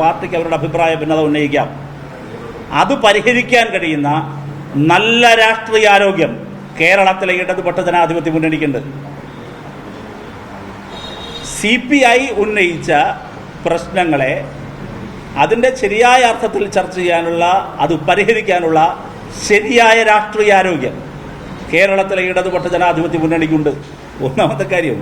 പാർട്ടിക്ക് അവരുടെ അഭിപ്രായ ഭിന്നത ഉന്നയിക്കാം. അത് പരിഹരിക്കാൻ കഴിയുന്ന നല്ല രാഷ്ട്രീയ ആരോഗ്യം കേരളത്തിലെ ഇടതുപക്ഷ ജനാധിപത്യ മുന്നണിക്കുണ്ട്. സി പി ഐ ഉന്നയിച്ച പ്രശ്നങ്ങളെ അതിന്റെ ശരിയായ അർത്ഥത്തിൽ ചർച്ച ചെയ്യാനുള്ള അത് പരിഹരിക്കാനുള്ള ശരിയായ രാഷ്ട്രീയ ആരോഗ്യം കേരളത്തിലെ ഇടതുപക്ഷ ജനാധിപത്യ മുന്നണിക്കുണ്ട്. ഒന്നാമത്തെ കാര്യം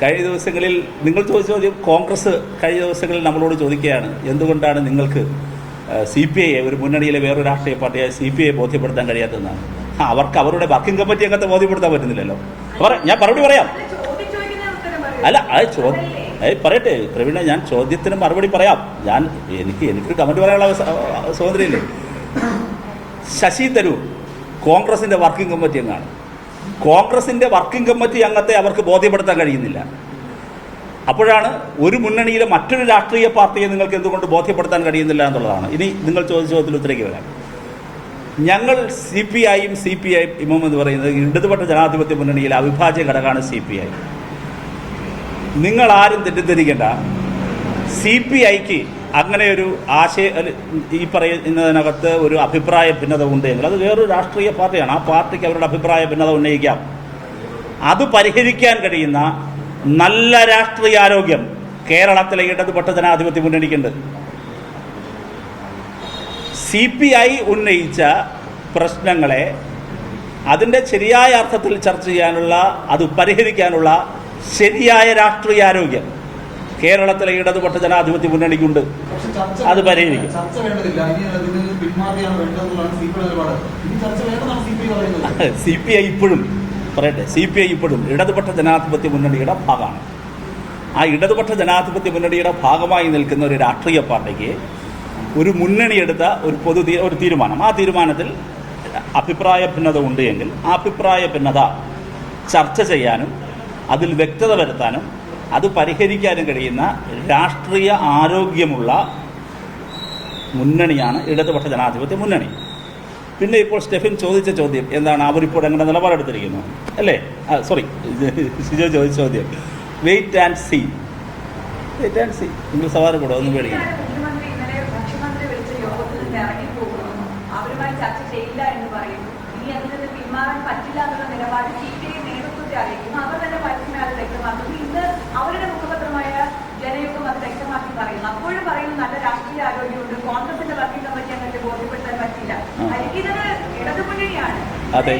കഴിഞ്ഞ ദിവസങ്ങളിൽ നിങ്ങൾ ചോദിച്ച ചോദ്യം കോൺഗ്രസ് കഴിഞ്ഞ ദിവസങ്ങളിൽ നമ്മളോട് ചോദിക്കുകയാണ്. എന്തുകൊണ്ടാണ് നിങ്ങൾക്ക് സി പി ഐ ഒരു മുന്നണിയിലെ വേറൊരു രാഷ്ട്രീയ പാർട്ടിയായ സി പി ഐ ബോധ്യപ്പെടുത്താൻ കഴിയാത്തതെന്നാണ്? അവർക്ക് അവരുടെ വർക്കിംഗ് കമ്മിറ്റി അംഗത്തെ ബോധ്യപ്പെടുത്താൻ പറ്റുന്നില്ലല്ലോ. പറ ഞാൻ മറുപടി പറയാം. അല്ല അത് ചോദ്യം പറയട്ടെ പ്രവീണ ഞാൻ ചോദ്യത്തിന് മറുപടി പറയാം. ഞാൻ എനിക്ക് എനിക്കൊരു കമന്റ് പറയാനുള്ള സ്വാതന്ത്ര്യമില്ലേ? ശശി തരൂർ കോൺഗ്രസിന്റെ വർക്കിംഗ് കമ്മിറ്റി അംഗമാണ് കോൺഗ്രസിന്റെ വർക്കിംഗ് കമ്മിറ്റി അംഗത്തെ അവർക്ക് ബോധ്യപ്പെടുത്താൻ കഴിയുന്നില്ല. അപ്പോഴാണ് ഒരു മുന്നണിയിലെ മറ്റൊരു രാഷ്ട്രീയ പാർട്ടിയെ നിങ്ങൾക്ക് എന്തുകൊണ്ട് ബോധ്യപ്പെടുത്താൻ കഴിയുന്നില്ല എന്നുള്ളതാണ്. ഇനി നിങ്ങൾ ചോദിച്ച ചോദ്യത്തിൽ ഉത്തരേക്ക് വരാം. ഞങ്ങൾ സി പി ഐയും സി പി ഐ ഇമം എന്ന് പറയുന്നത് ഇടതുപക്ഷ ജനാധിപത്യ മുന്നണിയിലെ അവിഭാജ്യ ഘടകമാണ് സി പി ഐ. നിങ്ങൾ ആരും തെറ്റിദ്ധരിക്കേണ്ട. സി പി ഐക്ക് അങ്ങനെ ഒരു ആശയ ഈ പറയുന്നതിനകത്ത് ഒരു അഭിപ്രായ ഭിന്നത ഉണ്ടെങ്കിൽ അത് വേറൊരു രാഷ്ട്രീയ പാർട്ടിയാണ്. ആ പാർട്ടിക്ക് അവരുടെ അഭിപ്രായ ഭിന്നത ഉന്നയിക്കാം. അത് പരിഹരിക്കാൻ കഴിയുന്ന നല്ല രാഷ്ട്രീയ ആരോഗ്യം കേരളത്തിലെ ഇടതുപക്ഷ ജനാധിപത്യ മുന്നണിക്കുണ്ട്. സി പി ഐ ഉന്നയിച്ച പ്രശ്നങ്ങളെ അതിന്റെ ശരിയായ അർത്ഥത്തിൽ ചർച്ച ചെയ്യാനുള്ള അത് പരിഹരിക്കാനുള്ള ശരിയായ രാഷ്ട്രീയാരോഗ്യം കേരളത്തിലെ ഇടതുപക്ഷ ജനാധിപത്യ മുന്നണിക്കുണ്ട്. അത് പരിഹരിക്കും. സി പി ഐ ഇപ്പോഴും പറയട്ടെ സി പി ഐ ഇപ്പോഴും ഇടതുപക്ഷ ജനാധിപത്യ മുന്നണിയുടെ ഭാഗമാണ്. ആ ഇടതുപക്ഷ ജനാധിപത്യ മുന്നണിയുടെ ഭാഗമായി നിൽക്കുന്ന ഒരു രാഷ്ട്രീയ പാർട്ടിക്ക് ഒരു മുന്നണി എടുത്ത ഒരു പൊതു ഒരു തീരുമാനം. ആ തീരുമാനത്തിൽ അഭിപ്രായ ഭിന്നത ഉണ്ട് എങ്കിൽ ആ അഭിപ്രായ ഭിന്നത ചർച്ച ചെയ്യാനും അതിൽ വ്യക്തത വരുത്താനും അത് പരിഹരിക്കാനും കഴിയുന്ന രാഷ്ട്രീയ ആരോഗ്യമുള്ള മുന്നണിയാണ് ഇടതുപക്ഷ ജനാധിപത്യ മുന്നണി. പിന്നെ ഇപ്പോൾ സ്റ്റെഫിൻ ചോദിച്ച ചോദ്യം എന്താണ് അവരിപ്പോൾ എങ്ങനെ നിലപാടെടുത്തിരിക്കുന്നു? അല്ലേ? സോറി ഷിജോ ചോദിച്ച ചോദ്യം. Wait and see wait and see നിങ്ങൾ സവാരി കൂടെ ഒന്നും പേടിക്കണം അതെ.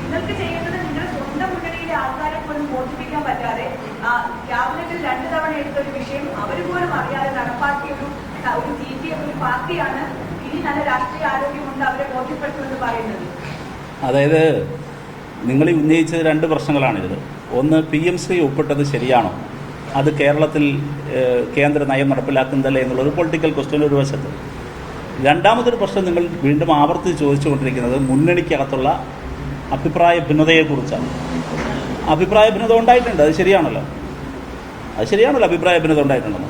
നിങ്ങൾക്ക് ചെയ്യേണ്ടത് നിങ്ങളുടെ സ്വന്തം മുന്നണിയിലെ ആൾക്കാരെ പോലും ബോധിപ്പിക്കാൻ പറ്റാതെ ആ, ക്യാബിനറ്റിൽ രണ്ടു തവണ എടുത്ത ഒരു വിഷയം അവർ പോലും അറിയാതെ നടപ്പാക്കിയ ഒരു ഒരു സി പി എം ഒരു പാർട്ടിയാണ് ഇനി നല്ല രാഷ്ട്രീയ ആരോഗ്യമുണ്ട് അവരെ ബോധ്യപ്പെടുത്തുമെന്ന് പറയുന്നത്. അതായത് നിങ്ങൾ ഉന്നയിച്ച ഉന്നയിച്ചത് രണ്ട് പ്രശ്നങ്ങളാണിത്. ഒന്ന് പി എം ശ്രീ ഒപ്പിട്ടത് ശരിയാണോ? അത് കേരളത്തിൽ കേന്ദ്ര നയം നടപ്പിലാക്കുന്നതല്ലേ എന്നുള്ളൊരു പൊളിറ്റിക്കൽ ക്വസ്റ്റ്യൻ ഒരു വശത്ത്. രണ്ടാമതൊരു പ്രശ്നം നിങ്ങൾ വീണ്ടും ആവർത്തിച്ച് ചോദിച്ചുകൊണ്ടിരിക്കുന്നത് മുന്നണിക്കകത്തുള്ള അഭിപ്രായ ഭിന്നതയെക്കുറിച്ചാണ്. അഭിപ്രായ ഭിന്നത ഉണ്ടായിട്ടുണ്ട് അത് ശരിയാണല്ലോ. അത് ശരിയാണല്ലോ അഭിപ്രായ ഭിന്നത ഉണ്ടായിട്ടുണ്ടെന്ന്.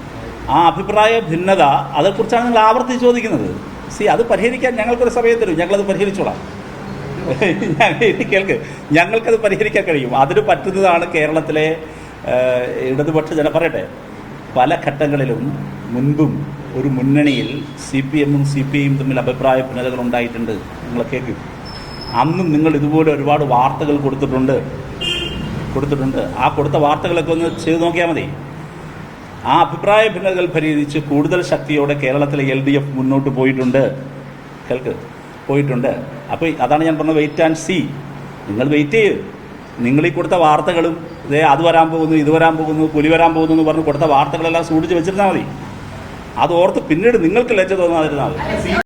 ആ അഭിപ്രായ ഭിന്നത അതേക്കുറിച്ചാണ് നിങ്ങൾ ആവർത്തിച്ച് ചോദിക്കുന്നത്. സി അത് പരിഹരിക്കാൻ ഞങ്ങൾക്കൊരു സമയം തരും. ഞങ്ങളത് പരിഹരിച്ചോളാം. കേൾക്ക്. ഞങ്ങൾക്കത് പരിഹരിക്കാൻ കഴിയും. അതിന് പറ്റുന്നതാണ് കേരളത്തിലെ ഇടതുപക്ഷ ജന പറയട്ടെ. പല ഘട്ടങ്ങളിലും മുൻപും ഒരു മുന്നണിയിൽ സി പി എമ്മും സി പി ഐയും തമ്മിൽ അഭിപ്രായ ഭിന്നതകൾ ഉണ്ടായിട്ടുണ്ട്. നിങ്ങൾ കേൾക്കും. അന്നും നിങ്ങൾ ഇതുപോലെ ഒരുപാട് വാർത്തകൾ കൊടുത്തിട്ടുണ്ട്. കൊടുത്തിട്ടുണ്ട്. ആ കൊടുത്ത വാർത്തകളൊക്കെ ഒന്ന് ചെയ്തു നോക്കിയാൽ മതി. ആ അഭിപ്രായ ഭിന്നതകൾ പരിഹരിച്ച് കൂടുതൽ ശക്തിയോടെ കേരളത്തിലെ എൽ ഡി എഫ് മുന്നോട്ട് പോയിട്ടുണ്ട്. കേൾക്ക്. പോയിട്ടുണ്ട്. അപ്പോൾ അതാണ് ഞാൻ പറഞ്ഞത് വെയിറ്റ് ആൻഡ് സി നിങ്ങൾ വെയിറ്റ് ചെയ്യ്. നിങ്ങൾ ഈ കൊടുത്ത വാർത്തകളും ഇതേ അത് വരാൻ പോകുന്നു ഇത് വരാൻ പോകുന്നു പുലി വരാൻ പോകുന്നു എന്ന് പറഞ്ഞ് കൊടുത്ത വാർത്തകളെല്ലാം സൂക്ഷിച്ച് വെച്ചിരുന്നാൽ മതി. അത് ഓർത്ത് പിന്നീട് നിങ്ങൾക്ക് ലജ്ജ തോന്നാതിരുന്നാൽ